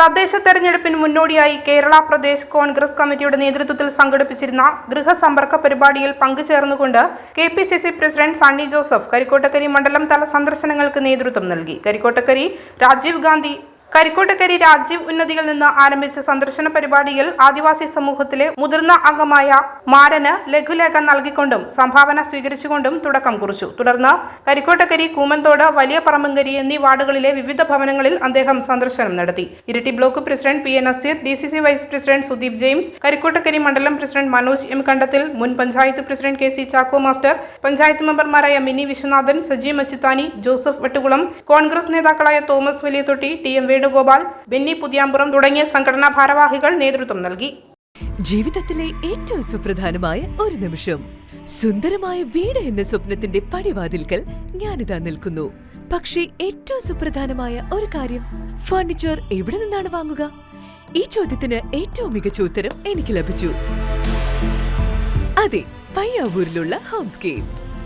തദ്ദേശ തെരഞ്ഞെടുപ്പിന് മുന്നോടിയായി കേരള പ്രദേശ് കോൺഗ്രസ് കമ്മിറ്റിയുടെ നേതൃത്വത്തിൽ സംഘടിപ്പിച്ചിരുന്ന ഗൃഹസമ്പർക്ക പരിപാടിയിൽ പങ്കുചേർന്നുകൊണ്ട് K P C C president Sunny Joseph Karikkottakkari മണ്ഡലം തല സന്ദർശനങ്ങൾക്ക് നേതൃത്വം നൽകി. കരിക്കോട്ടക്കരി രാജീവ് ഗാന്ധി കരിക്കോട്ടക്കരി രാജീവ് ഉന്നതിയിൽ നിന്ന് ആരംഭിച്ച സന്ദർശന പരിപാടിയിൽ ആദിവാസി സമൂഹത്തിലെ മുതിർന്ന അംഗമായ മാരന് ലഘുലേഖ നൽകിക്കൊണ്ടും സംഭാവന സ്വീകരിച്ചുകൊണ്ടും തുടക്കം കുറിച്ചു. തുടർന്ന് കരിക്കോട്ടക്കരി കൂമന്തോട് വലിയ പറമ്പങ്കരി എന്നീ വാർഡുകളിലെ വിവിധ ഭവനങ്ങളിൽ അദ്ദേഹം സന്ദർശനം നടത്തി. Iritty block president P A Naseer D C C vice president Sudeep James Karikkottakkari മണ്ഡലം പ്രസിഡന്റ് മനോജ് എം കണ്ടത്തിൽ മുൻ panchayat president K C Chacko master panchayat മെമ്പർമാരായ മിനി വിശ്വനാഥൻ സജി മച്ചിത്താനി ജോസഫ് വെട്ടുകുളം കോൺഗ്രസ് നേതാക്കളായ തോമസ് വലിയതൊട്ടി ടി എം വേണുഗോപാൽ ബെന്നി പുതിയാമ്പുറം തുടങ്ങിയ സംഘടനാ ഭാരവാഹികൾ നേതൃത്വം നൽകി. ജീവിതത്തിലെ ഏറ്റവും സുപ്രധാനമായ ഒരു നിമിഷം. സുന്ദരമായ വീട് എന്ന സ്വപ്നത്തിന്റെ പടിവാതിൽക്കൽ ഞാനിതാ നിൽക്കുന്നു. പക്ഷേ ഏറ്റവും സുപ്രധാനമായ ഒരു കാര്യം ഫർണിച്ചർ എവിടെ നിന്നാണ് വാങ്ങുക? ഈ ചോദ്യത്തിന് ഏറ്റവും മികച്ച ഉത്തരം എനിക്ക് ലഭിച്ചു. അതെ പയ്യാവൂരിലുള്ള ഹോംസ്കേപ്പ്.